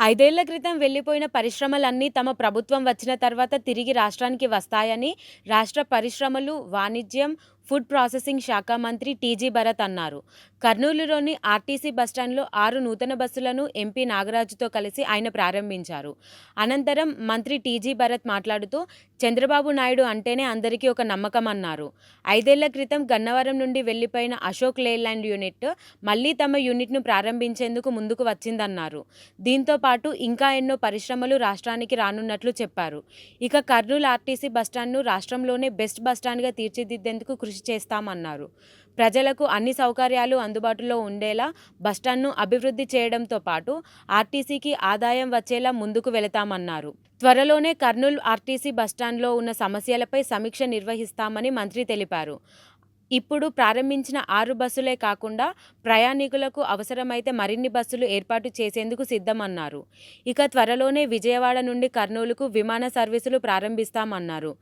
ఐదేళ్ళ క్రితం వెళ్ళిపోయిన పరిశ్రమలన్నీ తమ ప్రభుత్వం వచ్చిన తర్వాత తిరిగి రాష్ట్రానికి వస్తాయని రాష్ట్ర పరిశ్రమలు, వాణిజ్యం, ఫుడ్ ప్రాసెసింగ్ శాఖ మంత్రి టీజీ భరత్ అన్నారు. కర్నూలులోని ఆర్టీసీ బస్టాండ్లో ఆరు నూతన బస్సులను ఎంపీ నాగరాజుతో కలిసి ఆయన ప్రారంభించారు. అనంతరం మంత్రి టీజీ భరత్ మాట్లాడుతూ చంద్రబాబు నాయుడు అంటేనే అందరికీ ఒక నమ్మకం అన్నారు ఐదేళ్ళ క్రితం గన్నవరం నుండి వెళ్ళిపోయిన అశోక్ లేలాండ్ యూనిట్ మళ్ళీ తమ యూనిట్ను ప్రారంభించేందుకు ముందుకు వచ్చిందన్నారు. దీంతో పాటు ఇంకా ఎన్నో పరిశ్రమలు రాష్ట్రానికి రానున్నట్లు చెప్పారు. ఇక కర్నూలు ఆర్టీసీ బస్టాండ్ను రాష్ట్రంలోనే బెస్ట్ బస్టాండ్గా తీర్చిదిద్దేందుకు కృషి చేస్తామన్నారు. ప్రజలకు అన్ని సౌకర్యాలు అందుబాటులో ఉండేలా బస్టాండ్ను అభివృద్ధి చేయడంతో పాటు ఆర్టీసీకి ఆదాయం వచ్చేలా ముందుకు వెళతామన్నారు. త్వరలోనే కర్నూలు ఆర్టీసీ బస్టాండ్లో ఉన్న సమస్యలపై సమీక్ష నిర్వహిస్తామని మంత్రి తెలిపారు. ఇప్పుడు ప్రారంభించిన ఆరు బస్సులే కాకుండా ప్రయాణికులకు అవసరమైతే మరిన్ని బస్సులు ఏర్పాటు చేసేందుకు సిద్ధమన్నారు. ఇక త్వరలోనే విజయవాడ నుండి కర్నూలుకు విమాన సర్వీసులు ప్రారంభిస్తామన్నారు.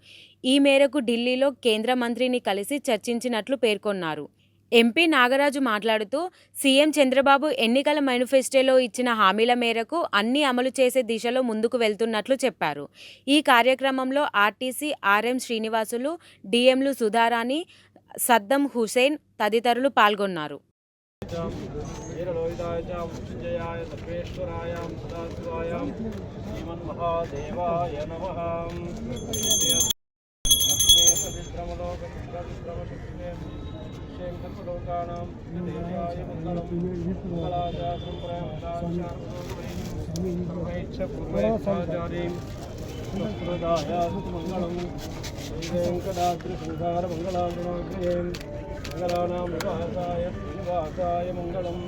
ఈ మేరకు ఢిల్లీలో కేంద్ర మంత్రిని కలిసి చర్చించినట్లు పేర్కొన్నారు. ఎంపీ నాగరాజు మాట్లాడుతూ సీఎం చంద్రబాబు ఎన్నికల మేనిఫెస్టోలో ఇచ్చిన హామీల మేరకు అన్ని అమలు చేసే దిశలో ముందుకు వెళ్తున్నట్లు చెప్పారు. ఈ కార్యక్రమంలో ఆర్టీసీ ఆర్ఎం శ్రీనివాసులు, డిఎంలు సుధారాణి, సద్దం హుసేన్ తదితరులు పాల్గొన్నారు. వీరలోహితాయ మంగళం వెంకటాద్రిశృంగార మంగళాగ్రేం మంగళానాం నివాసాయ శ్రీనివాసాయ మంగళం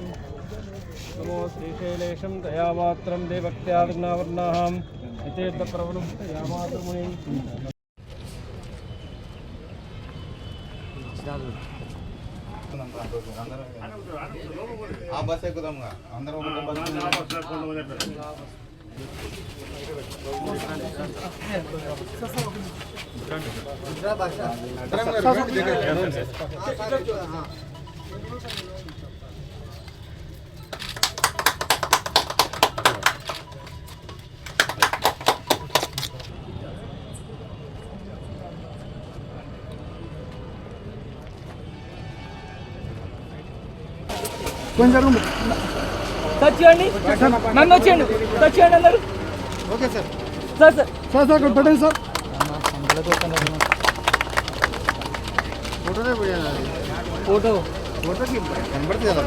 నమో శ్రీశైలేశం దయామాత్రం దేవక్త్యావర్ణావర్ణాం నితీర్థప్రవణం దయామాతృముని ఆ బస్ ఎక్కుదాం అందరం ఒకటే బస్ టచ్ చేయండి. నన్ను వచ్చేయండి. టచ్ చేయండి అందరు. Okay sir. Sir sir. Sir sir ఇక్కడ పెట్టండి సార్. ఫోటోనే ఫోటో. ఫోటోకి కనబడుతుంది కదా.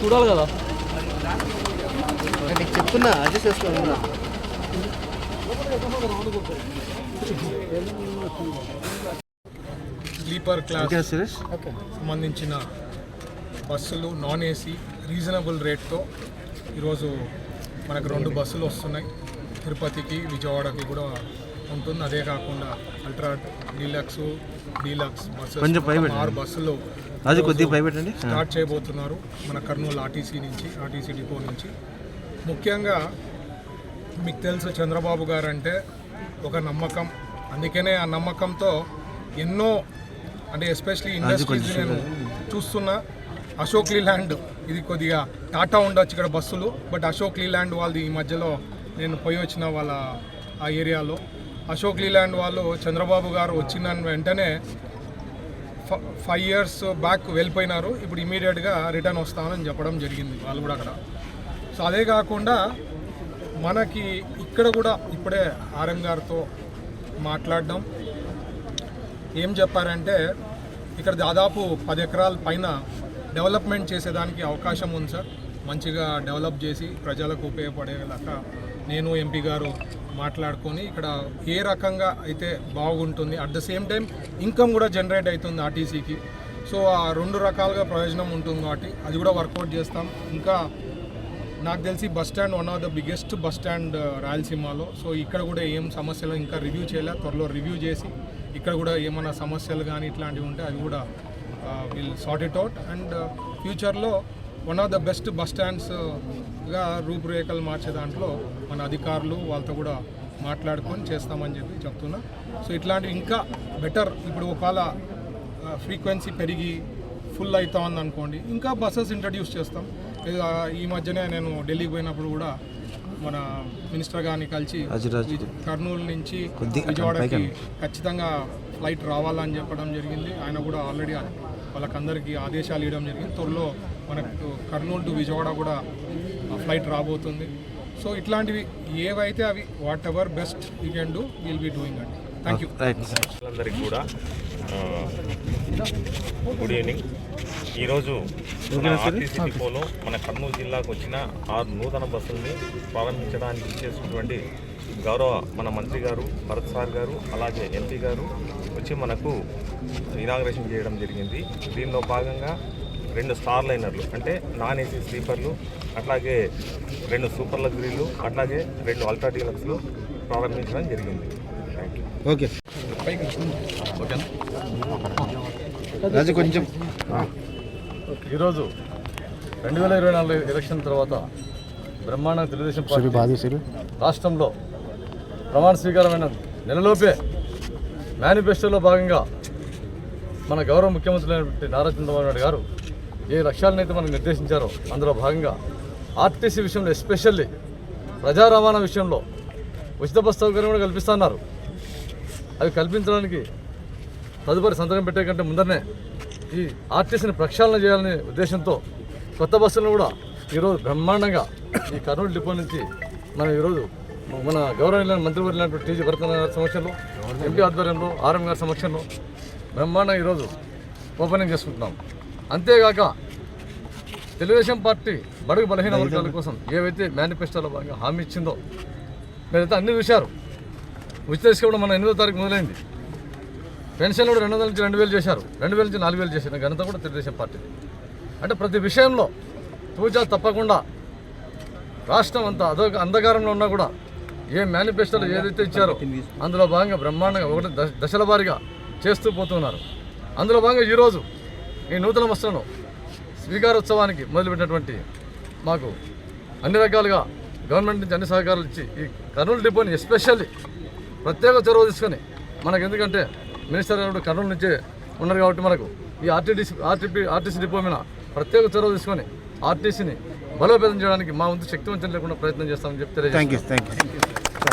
చూడాలి కదా. నీకు చెప్తున్నా అడ్జస్ట్ చేసుకోవాలన్నా స్లీపర్ క్లాస్ సంబంధించిన బస్సులు నాన్ ఏసీ రీజనబుల్ రేట్తో ఈరోజు మనకు రెండు బస్సులు వస్తున్నాయి. తిరుపతికి విజయవాడకి కూడా ఉంటుంది. అదే కాకుండా అల్ట్రా డీలక్స్ డీలక్స్ మొత్తం ఆరు బస్సులు అది కొద్దిగా భయపెట్టండి స్టార్ట్ చేయబోతున్నారు మన కర్నూలు ఆర్టీసీ నుంచి ఆర్టీసీ డిపో నుంచి. ముఖ్యంగా మీకు తెలుసు చంద్రబాబు గారు అంటే ఒక నమ్మకం. అందుకనే ఆ నమ్మకంతో ఎన్నో అంటే ఎస్పెషలీ ఇండస్ట్రీస్ నేను చూస్తున్నా. అశోక్ లీలాండ్. ఇది కొద్దిగా టాటా ఉండొచ్చు ఇక్కడ బస్సులు బట్ అశోక్ లీలాండ్ వాళ్ళది ఈ మధ్యలో నేను పోయి వచ్చిన వాళ్ళ ఆ ఏరియాలో. అశోక్ లీలాండ్ వాళ్ళు చంద్రబాబు గారు వచ్చిన వెంటనే ఫ- ఫైవ్ ఇయర్స్ బ్యాక్ వెళ్ళిపోయినారు. ఇప్పుడు ఇమీడియట్గా రిటర్న్ వస్తామని చెప్పడం జరిగింది వాళ్ళు కూడా అక్కడ. సో అదే కాకుండా మనకి ఇక్కడ కూడా ఇప్పుడే ఆర్ఎం గారితో మాట్లాడడం. ఏం చెప్పారంటే ఇక్కడ దాదాపు పది ఎకరాల పైన డెవలప్మెంట్ చేసేదానికి అవకాశం ఉంది సార్. మంచిగా డెవలప్ చేసి ప్రజలకు ఉపయోగపడేలాగా నేను ఎంపీ గారు మాట్లాడుకొని ఇక్కడ ఏ రకంగా అయితే బాగుంటుంది at the same time income కూడా జనరేట్ అవుతుంది ఆర్టీసీకి. సో ఆ రెండు రకాలుగా ప్రయోజనం ఉంటుంది కాబట్టి అది కూడా వర్కౌట్ చేస్తాం. ఇంకా నాకు తెలిసి bus stand one of the biggest bus stand రాయలసీమలో. సో ఇక్కడ కూడా ఏం సమస్యలు ఇంకా రివ్యూ చేయలే త్వరలో రివ్యూ చేసి ఇక్కడ కూడా ఏమైనా సమస్యలు కానీ ఇట్లాంటివి ఉంటే అది కూడా will sort it out and ఫ్యూచర్లో one of the best bus స్టాండ్స్గా రూపురేఖలు మార్చే దాంట్లో మన అధికారులు వాళ్ళతో కూడా మాట్లాడుకొని చేస్తామని చెప్పి చెప్తున్నా. సో ఇట్లాంటివి ఇంకా బెటర్ ఇప్పుడు ఒకవేళ ఫ్రీక్వెన్సీ పెరిగి ఫుల్ అవుతా ఉంది అనుకోండి ఇంకా బస్సెస్ ఇంట్రడ్యూస్ చేస్తాం. ఈ మధ్యనే నేను ఢిల్లీకి పోయినప్పుడు కూడా మన మినిస్టర్ గారిని కలిసి కర్నూలు నుంచి విజయవాడకి ఖచ్చితంగా ఫ్లైట్ రావాలని చెప్పడం జరిగింది. ఆయన కూడా ఆల్రెడీ వాళ్ళకందరికీ ఆదేశాలు ఇవ్వడం జరిగింది. త్వరలో మనకు కర్నూలు టు విజయవాడ కూడా ఆ ఫ్లైట్ రాబోతుంది. సో ఇట్లాంటివి ఏవైతే అవి whatever best you can do will be doing అండి థ్యాంక్ యూ అందరికీ కూడా గుడ్ ఈవినింగ్ ఈరోజు ఆర్టీసీ డిపోలో మన కర్నూలు జిల్లాకు వచ్చిన ఆరు నూతన బస్సుల్ని ప్రారంభించడానికి చేసినటువంటి గౌరవ మన మంత్రి గారు భరత్ సార్ గారు అలాగే ఎంపీ గారు వచ్చి మనకు ఇనాగ్రేషన్ చేయడం జరిగింది. దీనిలో భాగంగా రెండు స్టార్ లైనర్లు అంటే నాన్ ఏసీ స్లీపర్లు అట్లాగే రెండు సూపర్ లగ్జరీలు అట్లాగే రెండు అల్ట్రా డీలక్స్లు ప్రారంభించడం జరిగింది. Thank you okay. రాజు కొంచెం. ఈరోజు రెండు వేల ఇరవై నాలుగు ఎలక్షన్ తర్వాత బ్రహ్మాండ తెలుగుదేశం పార్టీ రాష్ట్రంలో ప్రమాణ స్వీకారమైన నెలలోపే మేనిఫెస్టోలో భాగంగా మన గౌరవ ముఖ్యమంత్రి నారా చంద్రబాబు నాయుడు గారు ఏ లక్ష్యాలనైతే మనకు నిర్దేశించారో అందులో భాగంగా ఆర్టీసీ విషయంలో ఎస్పెషల్లీ ప్రజా రవాణా విషయంలో ఉచిత బస్ సౌకర్యం కూడా కల్పిస్తున్నారు అవి కల్పించడానికి తదుపరి సంతకం పెట్టే కంటే ముందరనే ఈ ఆర్టీసీని ప్రక్షాళన చేయాలనే ఉద్దేశంతో కొత్త బస్సులను కూడా ఈరోజు బ్రహ్మాండంగా ఈ కర్నూలు డిపో నుంచి మనం ఈరోజు మన గౌరవనీయులైన మంత్రివర్యులైనటువంటి టీజీ భరత సమస్యలు ఎంపీ ఆధ్వర్యంలో ఆర్ఎం గారి సమక్షంలో బ్రహ్మాండంగా ఈరోజు ఓపెనింగ్ చేసుకుంటున్నాం. అంతేగాక తెలుగుదేశం పార్టీ బడుగు బలహీన వర్గాల కోసం ఏవైతే మేనిఫెస్టోలో భాగంగా హామీ ఇచ్చిందో మీరైతే అన్ని చూశారు. ఉచిత ఇసుక కూడా మన ఎనిమిదో తారీఖు మొదలైంది. పెన్షన్ కూడా రెండు వందల నుంచి రెండు వేలు చేశారు. రెండు వేల నుంచి నాలుగు వేలు చేసిన ఘనత కూడా తెలుగుదేశం పార్టీ అంటే ప్రతి విషయంలో పూజ తప్పకుండా రాష్ట్రం అంతా అదో అంధకారంలో ఉన్నా కూడా ఏ మేనిఫెస్టోలో ఏదైతే ఇచ్చారో అందులో భాగంగా బ్రహ్మాండంగా ఒకటి దశ- దశల వారీగా చేస్తూ పోతున్నారు. అందులో భాగంగా ఈరోజు ఈ నూతన వస్త్రాలను స్వీకారోత్సవానికి మొదలుపెట్టినటువంటి మాకు అన్ని రకాలుగా గవర్నమెంట్ నుంచి అన్ని సహకారాలు ఇచ్చి ఈ కర్నూలు డిపోని ఎస్పెషల్లీ ప్రత్యేక చొరవ తీసుకొని మనకు ఎందుకంటే మినిస్టర్ గారు కర్నూలు నుంచే ఉన్నారు కాబట్టి మనకు ఈ ఆర్టీడీసీ ఆర్టీపీ ఆర్టీసీ డిపో మీద ప్రత్యేక చొరవ తీసుకొని ఆర్టీసీని బలోపేతం చేయడానికి మా వంతు శక్తివంతం లేకుండా ప్రయత్నం చేస్తామని చెప్పి థ్యాంక్